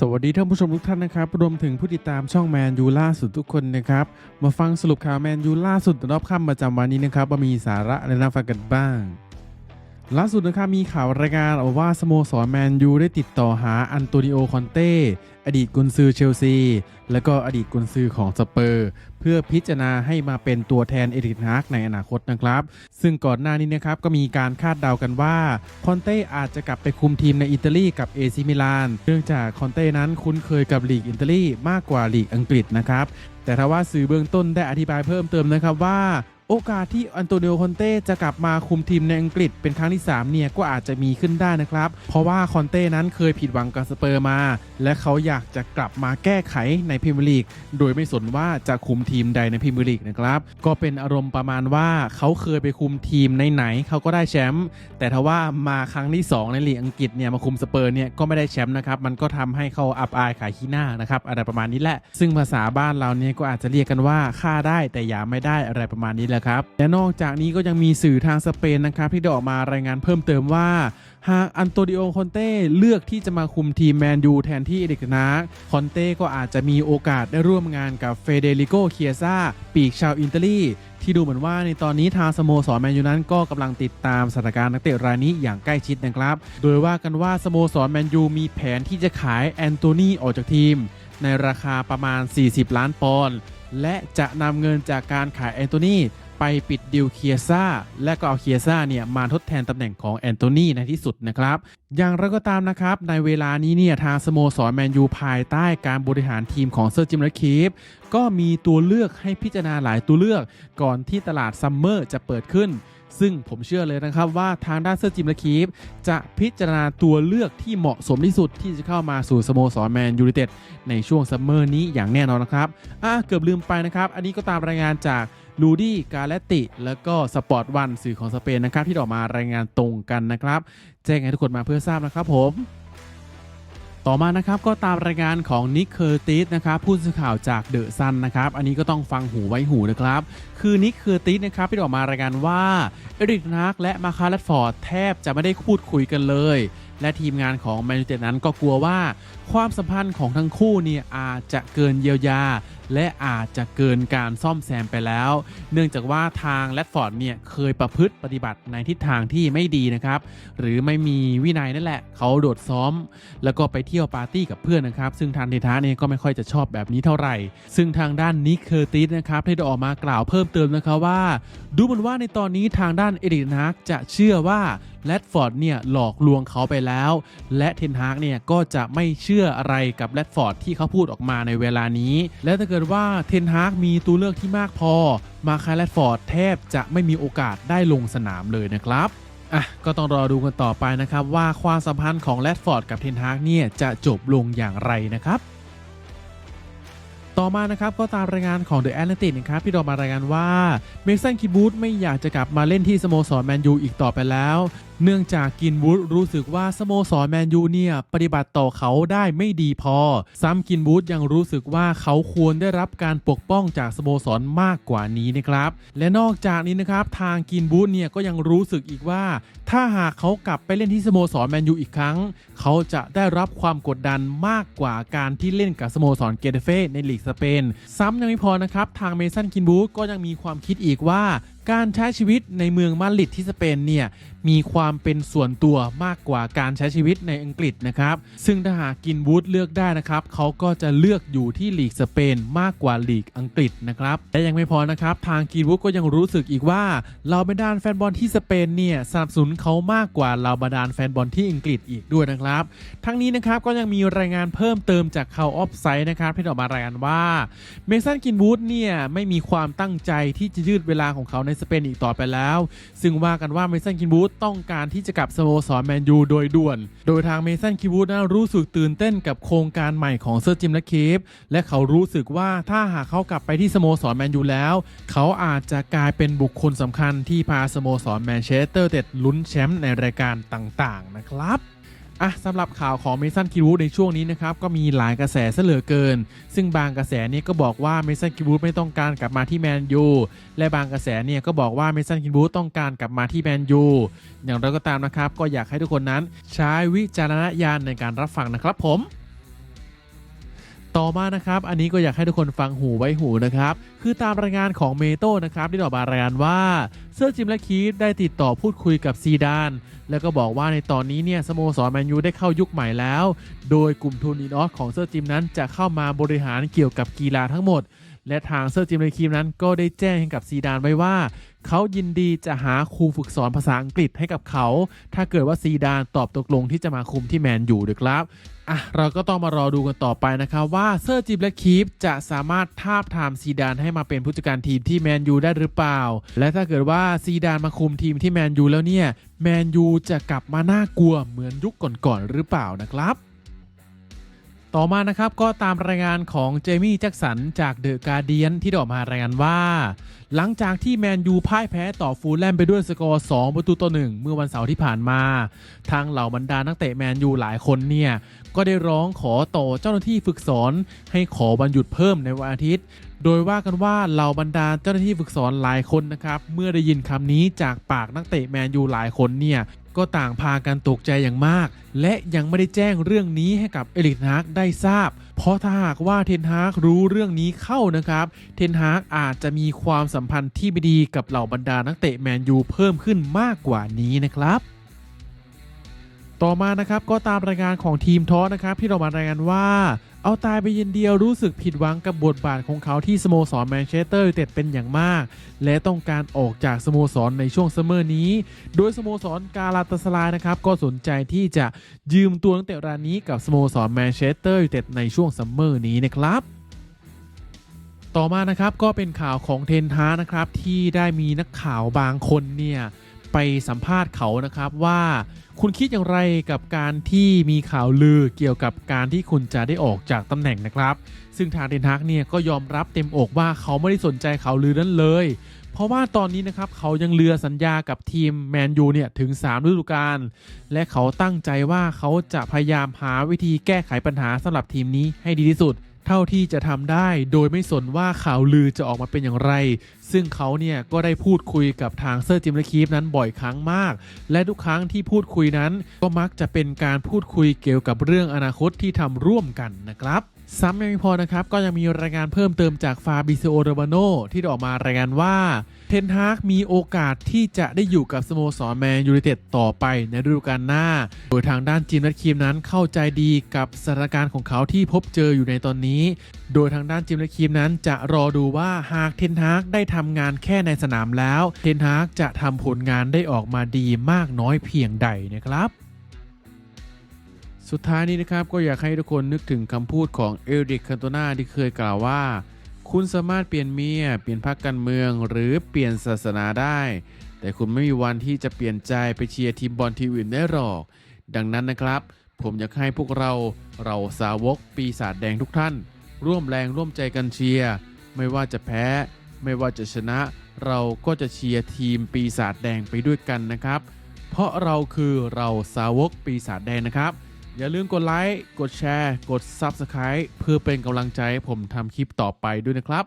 สวัสดีท่านผู้ชมทุกท่านนะครับ รวมถึงผู้ติดตามช่องแมนยูล่าสุดทุกคนนะครับ มาฟังสรุปข่าวแมนยูล่าสุดรอบค่ำประจำวันนี้นะครับว่ามีสาระอะไรน่าฟังกันบ้าง ล่าสุดนะครับมีข่าวรายงานออกว่าสโมสรแมนยูได้ติดต่อหาอันโตนิโอคอนเต้อดีตกุนซือเชลซี และก็อดีตกุนซือของสเปอร์ เพื่อพิจารณาให้มาเป็นตัวแทนเอริกฮากในอนาคตนะครับ ซึ่งก่อนหน้านี้นะครับก็มีการคาดเดากันว่าคอนเต้อาจจะกลับไปคุมทีมในอิตาลีกับเอซิมิลานเนื่องจากคอนเต้นั้นคุ้นเคยกับลีกอิตาลีมากกว่าลีกอังกฤษนะครับแต่ถ้าว่าสื่อเบื้องต้นได้อธิบายเพิ่มเติมนะครับว่า โอกาสที่อันโตนิโอคอนเต้จะกลับมาคุมทีมในอังกฤษเป็นครั้งที่ 3 เนี่ย ก็อาจจะมีขึ้นได้นะครับ เพราะว่าคอนเต้นั้นเคยผิดหวังกับสเปอร์มา และเขาอยากจะกลับมาแก้ไขในพรีเมียร์ลีกโดยไม่สนว่าจะคุมทีมใดในพรีเมียร์ลีกนะครับ ก็เป็นอารมณ์ประมาณว่าเขาเคยไปคุมทีมไหนๆเขาก็ได้แชมป์แต่ถ้าว่ามาครั้งที่ 2 ในลีกอังกฤษเนี่ยมาคุมสเปอร์เนี่ยก็ไม่ได้แชมป์นะครับมันก็ทำให้เขาอับอายขายขี้หน้านะครับอะไรประมาณนี้แหละ ซึ่งภาษาบ้านเราเนี่ยก็อาจจะเรียกกันว่าค่าได้แต่อย่าไม่ได้อะไรประมาณนี้แหละครับ และนอกจากนี้ก็ยังมีสื่อทางสเปนนะครับที่ได้ออกมารายงานเพิ่มเติมว่า หากอันโตนิโอคอนเต้เลือกที่จะมาคุมทีมแมนยูแทนที่เอริกนาคอนเต้ก็อาจจะมีโอกาสได้ร่วมงานกับเฟเดริโกเคียซาปีกชาวอิตาลีที่ดูเหมือนว่าในตอนนี้ทางสโมสรแมนยูนั้นก็กำลังติดตามสถานการณ์นักเตะรายนี้อย่างใกล้ชิดนะครับ โดยว่ากันว่าสโมสรแมนยูมีแผนที่จะขายแอนโทนีออกจากทีม ในราคาประมาณ 40 ล้านปอนด์และจะนำเงินจากการขายแอนโทนี ไปปิดดิวเคียซ่าและก็เอาเคียซ่าเนี่ยมาทดแทนตำแหน่งของแอนโทนีในที่สุดนะครับ อย่างไรก็ตามนะครับ ในเวลานี้เนี่ยทางสโมสรแมนยูภายใต้การบริหารทีมของเซอร์จิมและคีฟก็มีตัวเลือกให้พิจารณาหลายตัวเลือก ก่อนที่ตลาดซัมเมอร์จะเปิดขึ้นซึ่งผมเชื่อเลยนะครับว่าทางด้านเซอร์จิมและคีฟจะพิจารณาตัวเลือกที่เหมาะสมที่สุดที่จะเข้ามาสู่สโมสรแมนยูไนเต็ดในช่วงซัมเมอร์นี้อย่างแน่นอนนะครับอะเกือบลืมไปนะครับ อันนี้ก็ตามรายงานจาก ลูดี้กาเลติ แล้วก็สปอร์ตวันสื่อของสเปนนะครับ ที่ออกมารายงานตรงกันนะครับ แจ้งให้ทุกคนมาเพื่อทราบนะครับผมต่อมานะครับก็ตามรายงานของนิกเคอร์ติสนะครับผู้สื่อข่าวจากเดอะซันนะครับอันนี้ก็ต้องฟังหูไว้หูนะครับ คือนิกเคอร์ติสนะครับที่ออกมารายงานว่าเอริกนาร์กและมาคาร์ลฟอร์ดแทบจะไม่ได้พูดคุยกันเลย และทีมงานของแมนยูเต็ดนั้นก็กลัวว่าความสัมพันธ์ของทั้งคู่เนี่ยอาจจะเกินเยียวยา และอาจจะเกินการซ่อมแซมไปแล้ว เนื่องจากว่าทางแรดฟอร์ดเนี่ยเคยประพฤติปฏิบัติในทิศทางที่ไม่ดีนะครับ หรือไม่มีวินัยนั่นแหละ เขาโดดซ้อม แล้วก็ไปเที่ยวปาร์ตี้กับเพื่อนนะครับ ซึ่งทางเทท้าเนี่ยก็ไม่ค่อยจะชอบแบบนี้เท่าไหร่ ซึ่งทางด้านนิกเคอร์ติสนะครับได้ออกมากล่าวเพิ่มเติมนะครับว่า ดูเหมือนว่าในตอนนี้ทางด้านเอริกนาร์กจะเชื่อว่า แรดฟอร์ดเนี่ยหลอกลวงเขาไปแล้ว และเทนฮากเนี่ยก็จะไม่เชื่ออะไรกับแรดฟอร์ดที่เขาพูดออกมาในเวลานี้ และถ้าเกิดว่าเทนฮากมีตัวเลือกที่มากพอ มาคายแรดฟอร์ดแทบจะไม่มีโอกาสได้ลงสนามเลยนะครับอะก็ต้องรอดูกันต่อไปนะครับ ว่าความสัมพันธ์ของแรดฟอร์ดกับเทนฮากเนี่ยจะจบลงอย่างไรนะครับต่อมานะครับก็ตามรายงานของ The Atlantic นะครับที่ออกมารายงานว่าเมสันคิบูธไม่อยากจะกลับมาเล่นที่สโมสรแมนยูอีกต่อไปแล้ว เนื่องจากกินวูดรู้สึกว่าสโมสรแมนยูเนี่ยปฏิบัติต่อเขาได้ไม่ดีพอ ซ้ำกินวูดยังรู้สึกว่าเขาควรได้รับการปกป้องจากสโมสรมากกว่านี้นะครับ และนอกจากนี้นะครับทางกินบูธเนี่ยก็ยังรู้สึกอีกว่า ถ้าหากเขากลับไปเล่นที่สโมสรแมนยูอีกครั้ง เขาจะได้รับความกดดันมากกว่าการที่เล่นกับสโมสรเกเตเฟ่ในลีกสเปน ซ้ำยังไม่พอนะครับทางเมสันกินบูธก็ยังมีความคิดอีกว่า การใช้ชีวิตในเมืองมาดริดที่สเปนเนี่ยมีความเป็นส่วนตัวมากกว่าการใช้ชีวิตในอังกฤษนะครับ ซึ่งถ้าหากกินวูดเลือกได้นะครับเขาก็จะเลือกอยู่ที่ลีกสเปนมากกว่าลีกอังกฤษนะครับและยังไม่พอนะครับ ทางกินวูดก็ยังรู้สึกอีกว่าเราบรรดานแฟนบอลที่สเปนเนี่ยสนับสนุนเขามากกว่าเราบรรดานแฟนบอลที่อังกฤษอีกด้วยนะครับ ทั้งนี้นะครับก็ยังมีรายงานเพิ่มเติมจากข่าวออฟไซด์นะครับที่ออกมารายงานว่าเมสันกินวูดเนี่ยไม่มีความตั้งใจที่จะยืดเวลาของเขาในสเปนอีกต่อไปแล้ว ซึ่งว่ากันว่าเมสันกินวูดต้องการที่จะกลับสโมสรแมนยูโดยด่วน โดยทางเมสันกินวูดนั้นรู้สึกตื่นเต้นกับโครงการใหม่ของเซอร์จิมและเคฟและเขารู้สึกว่าถ้าหากเขากลับไปที่สโมสรแมนยูแล้ว เขาอาจจะกลายเป็นบุคคลสำคัญที่พาสโมสรแมนเชสเตอร์เต็ดลุ้นแชมป์ในรายการต่างๆนะครับ อะสำหรับข่าวของเมสันคิวูดในช่วงนี้นะครับก็มีหลายกระแสซะเหลือเกิน ซึ่งบางกระแสเนี่ยก็บอกว่าเมสันคิวูดไม่ต้องการกลับมาที่แมนยูและบางกระแสเนี่ยก็บอกว่าเมสันคิวูดต้องการกลับมาที่แมนยูอย่างไรก็ตามนะครับ ก็อยากให้ทุกคนนั้นใช้วิจารณญาณในการรับฟังนะครับผม ต่อมานะครับ อันนี้ก็อยากให้ทุกคนฟังหูไว้หูนะครับ คือตามรายงานของเมโต้นะครับที่ออกมารายงานว่าเซอร์จิมและคีฟได้ติดต่อพูดคุยกับซีดาน แล้วก็บอกว่าในตอนนี้เนี่ยสโมสรแมนยูได้เข้ายุคใหม่แล้ว โดยกลุ่มทุนอินออสของเซอร์จิมนั้นจะเข้ามาบริหารเกี่ยวกับกีฬาทั้งหมด และทางเซอร์จิมและคีฟนั้นก็ได้แจ้งให้กับซีดานไว้ว่า เขายินดีจะหาครูฝึกสอนภาษาอังกฤษให้กับเขา ถ้าเกิดว่าซีดานตอบตกลงที่จะมาคุมที่แมนยูด้วยครับอะเราก็ต้องมารอดูกันต่อไปนะครับว่าเซอร์จิมและคีฟจะสามารถทาบทามซีดานให้มาเป็นผู้จัดการทีมที่แมนยูได้หรือเปล่า และถ้าเกิดว่าซีดานมาคุมทีมที่แมนยูแล้วเนี่ยแมนยูจะกลับมาน่ากลัวเหมือนยุคก่อนๆหรือเปล่านะครับ ต่อมานะครับก็ตามรายงานของเจมี่แจ็กสันจากเดอะการเดียนที่ได้ออกมารายงานว่า หลังจากที่แมนยูพ่ายแพ้ต่อฟูลแลมไปด้วยสกอร์ 2 ประตูต่อหนึ่งเมื่อวันเสาร์ที่ผ่านมา ทางเหล่าบรรดานักเตะแมนยูหลายคนเนี่ย ก็ได้ร้องขอต่อเจ้าหน้าที่ฝึกสอน ให้ขอวันหยุดเพิ่มในวันอาทิตย์ โดยว่ากันว่าเหล่าบรรดาเจ้าหน้าที่ฝึกสอนหลายคนนะครับเมื่อได้ยินคำนี้จากปากนักเตะแมนยูหลายคนเนี่ย ก็ต่างพากันตกใจอย่างมาก และยังไม่ได้แจ้งเรื่องนี้ให้กับเอลิกฮากได้ทราบ เพราะถ้าหากว่าเทนฮากรู้เรื่องนี้เข้านะครับ เทนฮากอาจจะมีความสัมพันธ์ที่ไม่ดีกับเหล่าบรรดานักเตะแมนยูเพิ่มขึ้นมากกว่านี้นะครับ ต่อมานะครับก็ตามรายงานของทีมทอนะครับที่เรามารายงานว่า เอาตายไปเย็นเดียวรู้สึกผิดหวังกับบทบาทของเขาที่สโมสรแมนเชสเตอร์ยูไนเต็ดเป็นอย่างมาก และต้องการออกจากสโมสรในช่วงซัมเมอร์นี้ โดยสโมสรกาลาตาสลายนะครับก็สนใจที่จะยืมตัวนักเตะรายนี้กับสโมสรแมนเชสเตอร์ยูไนเต็ดในช่วงซัมเมอร์นี้นะครับต่อมานะครับก็เป็นข่าวของเทนฮานะครับที่ได้มีนักข่าวบางคนเนี่ย ไปสัมภาษณ์เขานะครับว่าคุณคิดอย่างไรกับการที่มีข่าวลือเกี่ยวกับการที่คุณจะได้ออกจากตำแหน่งนะครับ ซึ่งทางเทนฮากเนี่ยก็ยอมรับเต็มอกว่าเขาไม่ได้สนใจข่าวลือนั้นเลย เพราะว่าตอนนี้นะครับเขายังเรือสัญญากับทีมแมนยูเนี่ยถึง3ฤดูกาลและเขาตั้งใจว่าเขาจะพยายามหาวิธีแก้ไขปัญหาสำหรับทีมนี้ให้ดีที่สุด เท่าที่จะทำได้โดยไม่สนว่าข่าวลือจะออกมาเป็นอย่างไร ซึ่งเขาเนี่ยก็ได้พูดคุยกับทางเซอร์จิมและคีฟนั้นบ่อยครั้งมาก และทุกครั้งที่พูดคุยนั้น ก็มักจะเป็นการพูดคุยเกี่ยวกับเรื่องอนาคตที่ทำร่วมกันนะครับ ซ้ำยังไม่พอนะครับ ก็ยังมีรายงานเพิ่มเติมจากฟาบิเซโอโรบาโนที่ออกมารายงานว่า เทนฮากมีโอกาสที่จะได้อยู่กับสโมสรแมนยูไนเต็ดต่อไปในฤดูกาลหน้า โดยทางด้านจิมและคีมนั้นเข้าใจดีกับสถานการณ์ของเขาที่พบเจออยู่ในตอนนี้ โดยทางด้านจิมและคีมนั้นจะรอดูว่าหากเทนฮากได้ทำงานแค่ในสนามแล้ว เทนฮากจะทำผลงานได้ออกมาดีมากน้อยเพียงใดนะครับ สุดท้ายนี้นะครับก็อยากให้ทุกคนนึกถึงคำพูดของเอริกคันโตนาที่เคยกล่าวว่า คุณสามารถเปลี่ยนเมีย เปลี่ยนพรรคการเมือง หรือเปลี่ยนศาสนาได้ แต่คุณไม่มีวันที่จะเปลี่ยนใจไปเชียร์ทีมบอลทีมอื่นได้หรอก ดังนั้นนะครับ ผมอยากให้พวกเราเราสาวกปีศาจแดงทุกท่าน ร่วมแรงร่วมใจกันเชียร์ไม่ว่าจะแพ้ ไม่ว่าจะชนะ เราก็จะเชียร์ทีมปีศาจแดงไปด้วยกันนะครับ เพราะเราคือเราสาวกปีศาจแดงนะครับ อย่าลืมกดไลค์ กดแชร์ กด Subscribe เพื่อเป็นกำลังใจให้ผมทำคลิปต่อไปด้วยนะครับ